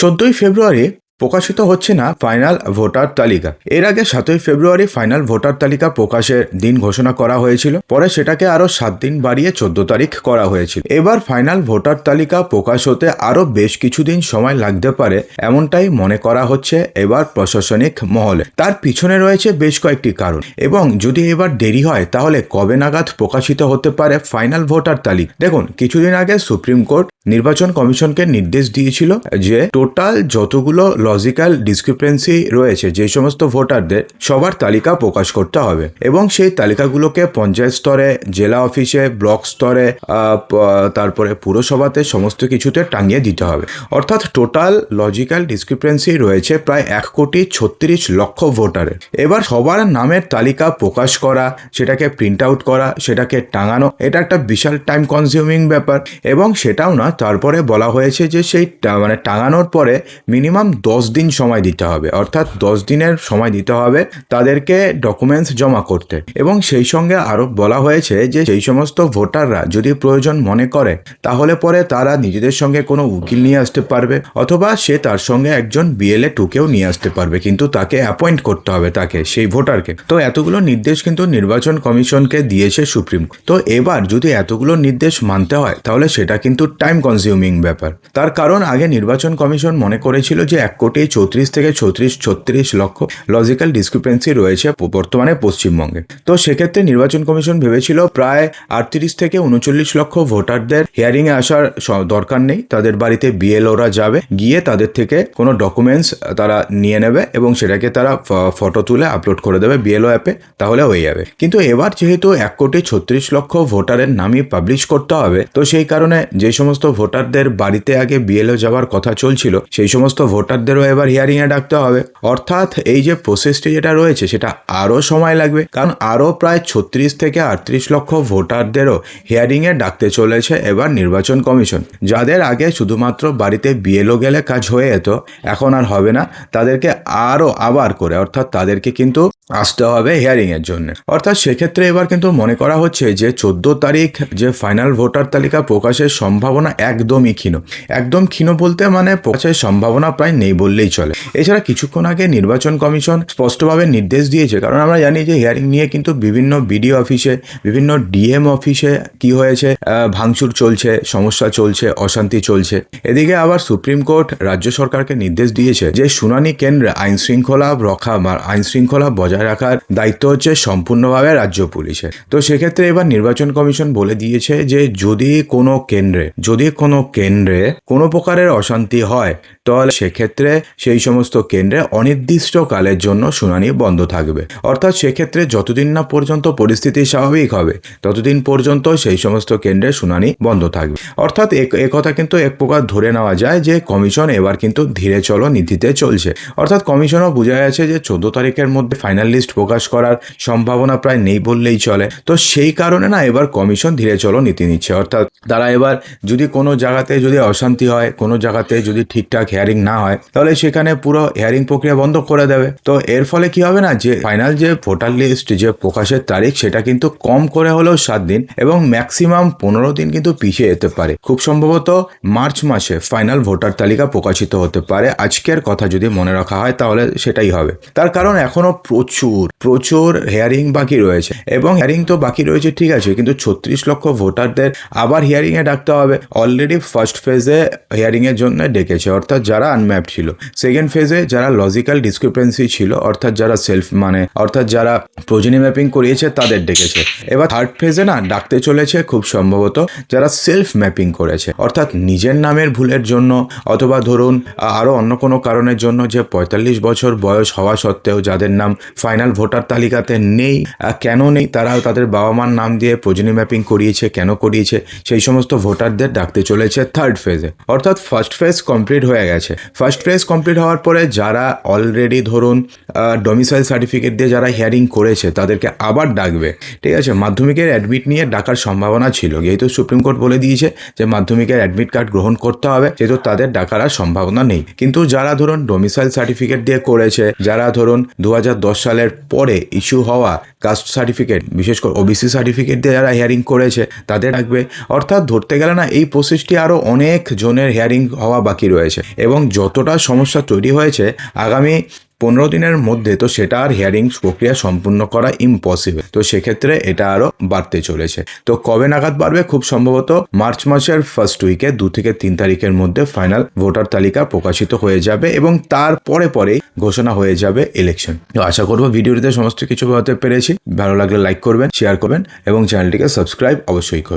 চোদ্দই ফেব্রুয়ারি প্রকাশিত হচ্ছে না ফাইনাল ভোটার তালিকা। এর আগে সাতই ফেব্রুয়ারি ফাইনাল ভোটার তালিকা প্রকাশের দিন ঘোষণা করা হয়েছিল। পরে সেটাকে আরও সাত দিন বাড়িয়ে চোদ্দ তারিখ করা হয়েছিল। এবার ফাইনাল ভোটার তালিকা প্রকাশ হতে আরও বেশ কিছুদিন সময় লাগতে পারে এমনটাই মনে করা হচ্ছে এবার প্রশাসনিক মহলে। তার পিছনে রয়েছে বেশ কয়েকটি কারণ এবং যদি এবার দেরি হয় তাহলে কবে নাগাদ প্রকাশিত হতে পারে ফাইনাল ভোটার তালিকা? দেখুন, কিছুদিন আগে সুপ্রিম কোর্ট নির্বাচন কমিশনকে নির্দেশ দিয়েছিল যে টোটাল যতগুলো লজিক্যাল ডিসক্রিপেন্সি রয়েছে, যে সমস্ত ভোটারদের সবার তালিকা প্রকাশ করতে হবে এবং সেই তালিকাগুলোকে পঞ্চায়েত স্তরে, জেলা অফিসে, ব্লক স্তরে তারপরে পুরসভাতে সমস্ত কিছুতে টাঙিয়ে দিতে হবে। অর্থাৎ টোটাল লজিক্যাল ডিসক্রিপেন্সি রয়েছে প্রায় এক কোটি ছত্রিশ লক্ষ ভোটারের। এবার সবার নামের তালিকা প্রকাশ করা, সেটাকে প্রিন্ট আউট করা, সেটাকে টাঙানো, এটা একটা বিশাল টাইম কনজিউমিং ব্যাপার এবং সেটাও না তারপরে বলা হয়েছে যে সেই মানে টাঙানোর পরে মিনিমাম দশ দিন সময় দিতে হবে। অর্থাৎ দশ দিনের সময় দিতে হবে তাদেরকে ডকুমেন্টস জমা করতে। এবং সেই সঙ্গে আরও বলা হয়েছে যে সেই সমস্ত ভোটাররা যদি প্রয়োজন মনে করে, তাহলে পরে তারা নিজেদের সঙ্গে কোনো উকিল নিয়ে আসতে পারবে অথবা সে তার সঙ্গে একজন বিএলএ টুকেও নিয়ে আসতে পারবে। কিন্তু তাকে অ্যাপয়েন্ট করতে হবে তাকে, সেই ভোটারকে। তো এতগুলো নির্দেশ কিন্তু নির্বাচন কমিশনকে দিয়েছে সুপ্রিম তো এবার যদি এতগুলো নির্দেশ মানতে হয়, তাহলে সেটা কিন্তু টাইম কনজিউমিং ব্যাপার। তার কারণ আগে নির্বাচন কমিশন মনে করেছিল যে এক কোটি চৌত্রিশ থেকে ছত্রিশ ছত্রিশ লক্ষ লজিক্যাল ডিসক্রিপেন্সি রয়েছে বর্তমানে পশ্চিমবঙ্গে। তো সেক্ষেত্রে নির্বাচন কমিশন ভেবেছিল প্রায় আটত্রিশ থেকে উনচল্লিশ লক্ষ ভোটারদের হিয়ারিং এ আসার দরকার নেই। তাদের বাড়িতে বিএলওরা যাবে, গিয়ে তাদের থেকে কোনো ডকুমেন্টস তারা নিয়ে নেবে এবং সেটাকে তারা ফটো তুলে আপলোড করে দেবে বিএলও অ্যাপে তাহলে হয়ে যাবে। কিন্তু এবার যেহেতু এক কোটি ছত্রিশ লক্ষ ভোটারের নামই পাবলিশ করতে হবে, তো সেই কারণে যে সমস্ত ভোটারদের বাড়িতে আগে বিএলও যাওয়ার কথা চলছিল, সেই সমস্ত ভোটারদেরও এবার হিয়ারিং এ ডাকতে হবে। অর্থাৎ এই যে প্রসেসটি যেটা রয়েছে, সেটা আরও সময় লাগবে। কারণ আরও প্রায় ছত্রিশ থেকে আটত্রিশ লক্ষ ভোটারদেরও হিয়ারিং এ ডাকতে চলেছে এবার নির্বাচন কমিশন। যাদের আগে শুধুমাত্র বাড়িতে বিএলও গেলে কাজ হয়ে যেত, এখন আর হবে না। তাদেরকে আরও আবার করে, অর্থাৎ তাদেরকে কিন্তু আসতে হবে হিয়ারিং এর জন্য। অর্থাৎ সেক্ষেত্রে এবার কিন্তু মনে করা হচ্ছে যে, চোদ্দ তারিখ যে ফাইনাল ভোটার তালিকা প্রকাশের সম্ভাবনা একদমই ক্ষীণ। একদম ক্ষীণ বলতে মানে প্রকাশের সম্ভাবনা প্রায় নেই বললেই চলে। এছাড়া কিছুক্ষণ আগে নির্বাচন কমিশন স্পষ্টভাবে নির্দেশ দিয়েছে, কারণ আমরা জানি যে হিয়ারিং নিয়ে কিন্তু বিভিন্ন বিডিও অফিসে বিভিন্ন ডিএম অফিসে কি হয়েছে ভাঙচুর চলছে, সমস্যা চলছে, অশান্তি চলছে। এদিকে আবার সুপ্রিম কোর্ট রাজ্য সরকারকে নির্দেশ দিয়েছে যে শুনানি কেন্দ্রে আইন শৃঙ্খলা রক্ষা আইন শৃঙ্খলা বজায় রাখার দায়িত্ব হচ্ছে সম্পূর্ণভাবে রাজ্য পুলিশের। তো সেক্ষেত্রে এবার নির্বাচন কমিশন বলে দিয়েছে যে যদি কোনো কেন্দ্রে, যদি কোনো কেন্দ্রে কোনো প্রকারের অশান্তি হয়। তাহলে সেক্ষেত্রে সেই সমস্ত কেন্দ্রে অনির্দিষ্টকালের জন্য শুনানি বন্ধ থাকবে। অর্থাৎ সেক্ষেত্রে যতদিন না পর্যন্ত পরিস্থিতি স্বাভাবিক হবে, ততদিন পর্যন্ত সেই সমস্ত কেন্দ্রে শুনানি বন্ধ থাকবে। অর্থাৎ এক কথা কিন্তু এক প্রকার ধরে নেওয়া যায় যে কমিশন এবার কিন্তু ধীরে চলো নীতিতে চলছে। অর্থাৎ কমিশনও বোঝা যাচ্ছে যে চোদ্দ তারিখের মধ্যে ফাইনাল লিস্ট প্রকাশ করার সম্ভাবনা প্রায় নেই বললেই চলে। তো সেই কারণে না এবার কমিশন ধীরে চলো নীতি নিচ্ছে। অর্থাৎ তারা এবার যদি কোনো জায়গাতে যদি অশান্তি হয়, কোনো জায়গাতে যদি ঠিকঠাক হেয়ারিং না হয়, তাহলে সেখানে পুরো হেয়ারিং প্রক্রিয়া বন্ধ করে দেবে। তো এর ফলে কি হবে না, যে ফাইনাল যে ভোটার লিস্ট যে প্রকাশের তারিখ, সেটা কিন্তু কম করে হলেও সাত দিন এবং ম্যাক্সিমাম পনেরো দিন কিন্তু পিছিয়ে যেতে পারে। খুব সম্ভবত মার্চ মাসে ফাইনাল ভোটার তালিকা প্রকাশিত হতে পারে। আজকের কথা যদি মনে রাখা হয়, তাহলে সেটাই হবে। তার কারণ এখনও প্রচুর প্রচুর হেয়ারিং বাকি রয়েছে এবং হেয়ারিং তো বাকি রয়েছে, ঠিক আছে, কিন্তু ছত্রিশ লক্ষ ভোটারদের আবার হিয়ারিং এ ডাকতে হবে। অলরেডি ফার্স্ট ফেজে হিয়ারিং এর জন্য ডেকেছে, অর্থাৎ যারা আনম্যাপ ছিল। সেকেন্ড ফেজে যারা লজিক্যাল ডিসক্রিপেন্সি ছিল, অর্থাৎ যারা সেলফ মানে অর্থাৎ যারা প্রোজেনি ম্যাপিং করিয়েছে, তাদের ডেকেছে। এবার থার্ড ফেজে না, ডাকতে চলেছে খুব সম্ভবত, যারা সেলফ ম্যাপিং করেছে। অর্থাৎ নিজের নামের ভুলের জন্য, অথবা ধরুন আরও অন্য কোনো কারণের জন্য যে পঁয়তাল্লিশ বছর বয়স হওয়া সত্ত্বেও যাদের নাম ফাইনাল ভোটার তালিকাতে নেই কেন নেই তারা তাদের বাবা মার নাম দিয়ে প্রোজেনি ম্যাপিং করিয়েছে, কেন করিয়েছে, সেই সমস্ত ভোটারদের ডাকতে চলেছে থার্ড ফেজে অর্থাৎ ফার্স্ট ফেজ কমপ্লিট হয়ে গেছে। ফার্স্ট ফেজ কমপ্লিট হওয়ার পরে যারা অলরেডি ধরুন ডোমিসাইল সার্টিফিকেট দিয়ে যারা হিয়ারিং করেছে, তাদেরকে আবার ডাকবে। ঠিক আছে? মাধ্যমিকের অ্যাডমিট নিয়ে ডাকার সম্ভাবনা ছিল। যেহেতু সুপ্রিম কোর্ট বলে দিয়েছে যে মাধ্যমিকের অ্যাডমিট কার্ড গ্রহণ করতে হবে যেহেতু তাদের ডাকার আর সম্ভাবনা নেই। কিন্তু যারা ধরুন ডোমিসাইল সার্টিফিকেট দিয়ে করেছে, যারা ধরুন দু হাজার দশ সালের পরে ইস্যু হওয়া কাস্ট সার্টিফিকেট বিশেষ করে ওবিসি সার্টিফিকেট দিয়ে যারা হেয়ারিং করেছে, তাদের রাখবে অর্থাৎ ধরতে গেলে না, এই প্রসেসটি আরও অনেক জনের হেয়ারিং হওয়া বাকি রয়েছে। এবং যতটা সমস্যা তৈরি হয়েছে, আগামী পনেরো দিনের মধ্যে তো সেটা আর হিয়ারিং প্রক্রিয়া সম্পূর্ণ করা ইম্পসিবল তো সেক্ষেত্রে এটা আরও বাড়তে চলেছে। তো কবে নাগাদ বাড়বে? খুব সম্ভবত মার্চ মাসের ফার্স্ট উইকে দু থেকে তিন তারিখের মধ্যে ফাইনাল ভোটার তালিকা প্রকাশিত হয়ে যাবে এবং তার পরে পরেই ঘোষণা হয়ে যাবে ইলেকশন তো আশা করব ভিডিওটিতে সমস্ত কিছু বলতে পেরেছি। ভালো লাগলে লাইক করবেন শেয়ার করবেন এবং চ্যানেলটিকে সাবস্ক্রাইব অবশ্যই করবেন।